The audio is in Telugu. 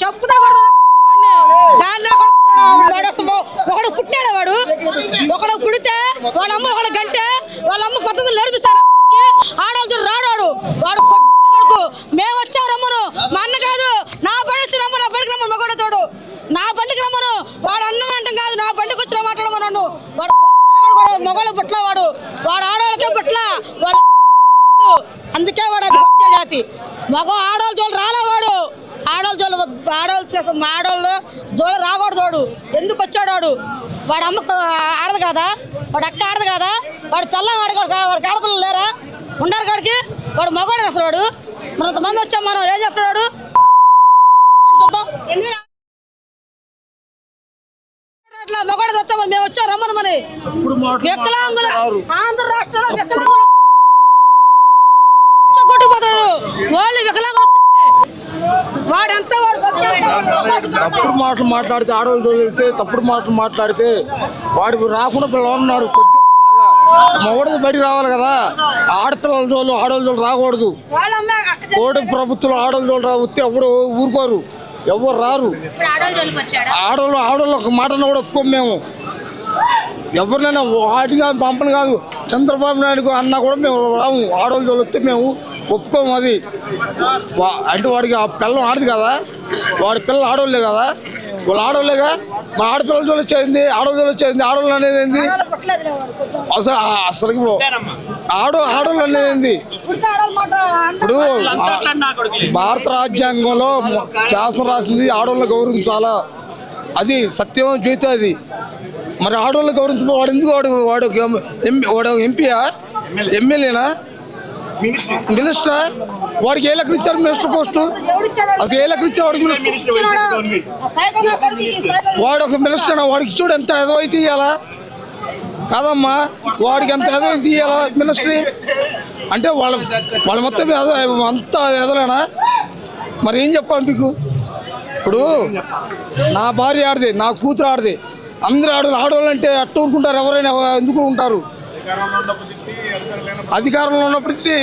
చెప్పుతా వాడు ఒకడు పుట్టాడు వాడు? ఒకడు పుడితే వాళ్ళ అమ్మ ఒకడు గంటే వాళ్ళ అమ్మ పద్ధతులు నేర్పిస్తారు ఆడవాళ్ళు రాడాడు వాడు కొడుకు. మేము వచ్చాం రమ్మను. మా అన్న కాదు. నా బండి వచ్చి రమ్మను. నా బండికి రమ్మను మగోడు తోడు. నా బండికి రమ్మను. వాడు అన్నం అంటాం కాదు. నా బండికి వచ్చి మాట్లాడమను నన్ను. వాడు మగవాళ్ళు పుట్ల వాడు. వాడు ఆడవాళ్ళకే పుట్ల. వాళ్ళ అందుకే వాడు అది వచ్చే జాతి. మగ ఆడవాళ్ళ రాలేవాడు ఆడవాళ్ళ జోలు ఆడవాళ్ళు చేస్తాం. ఆడవాళ్ళు జోలు రాకూడదు వాడు. ఎందుకు వచ్చాడు వాడు? వాడు అమ్మ ఆడదు కదా? వాడు అక్క ఆడదు కదా? వాడు పిల్లం ఆడకూడదు వాడు ఆడపిల్లలు లేరా? ఉండారు కాడికి? వాడు మగవాడు అసలు వాడు. మనంతమంది వచ్చాం మనం. ఏం చెప్తున్నాడు చూద్దాం. అట్లా మగవాడు వచ్చాం మేము వచ్చాం రమ్మను మరి. వికలాంగులు ఆంధ్ర రాష్ట్రంలో వికలాంగులు వాళ్ళు వికలాంగులు వాడంతా వాడు తప్పుడు మాటలు మాట్లాడితే ఆడవాళ్ళు తోలితే తప్పుడు మాటలు మాట్లాడితే వాడికి రాకుండా పిల్లలు ఉన్నాడు. కొద్దిలాగా మగవాడిది బయటికి రావాలి కదా. ఆడపిల్లల జోలు ఆడవాళ్ళ జోలు రాకూడదు. కోడి ప్రభుత్వం ఆడవాళ్ళ జోలు రా వస్తే ఎవరు ఊరుకోరు. ఎవరు రారు. ఆడవాళ్ళ ఆడవాళ్ళు ఒక మాటను కూడా ఒప్పుకోం మేము. ఎవరినైనా వాటి కాదు పంపను కాదు. చంద్రబాబు నాయుడు అన్నా కూడా మేము రాము. ఆడవాళ్ళు జోలు వస్తే మేము ఒప్పుకోము అది. వా- అంటే వాడికి ఆ పిల్లం ఆడదు కదా. వాడి పిల్లలు ఆడవాళ్ళే కదా. వాళ్ళు ఆడవాళ్ళేగా. మా ఆడపిల్లల జోలు వచ్చేది ఆడవాళ్ళ జోలు వచ్చేది ఆడవాళ్ళు అనేది ఏంది. అసలు అసలు ఇప్పుడు ఆడ ఆడవాళ్ళు అనేది ఏంది? ఇప్పుడు భారత రాజ్యాంగంలో శాసనం రాసింది ఆడవాళ్ళ గౌరవించాలా? అది సత్యం జీవిత అది. మరి ఆడవాళ్ళు గౌరవించబో వాడు ఎందుకు వాడు వాడు వాడు ఎంపీయా? ఎమ్మెల్యేనా? మినిస్టర్. వాడికి ఏ లెక్కలు ఇచ్చారు మినిస్టర్ పోస్టు? అసలు ఏ లెక్కలు ఇచ్చారు వాడికి వాడు ఒక మినిస్టర్ వాడికి చూడు ఎంత ఏదో అయితే ఇవ్వాలా కాదమ్మా వాడికి ఎంత ఏదో అయితే ఇవ్వాలా మినిస్ట్రీ? అంటే వాళ్ళ వాళ్ళ మొత్తం అంతా ఎదలేనా మరి ఏం చెప్పాలి మీకు? ఇప్పుడు నా భార్య ఆడది నా కూతురు ఆడది అందరూ ఆడవాళ్ళు ఆడవాళ్ళు అంటే అట్ట ఊరుకుంటారు ఎవరైనా ఎందుకు ఉంటారు అధికారంలో ఉన్నప్పటికీ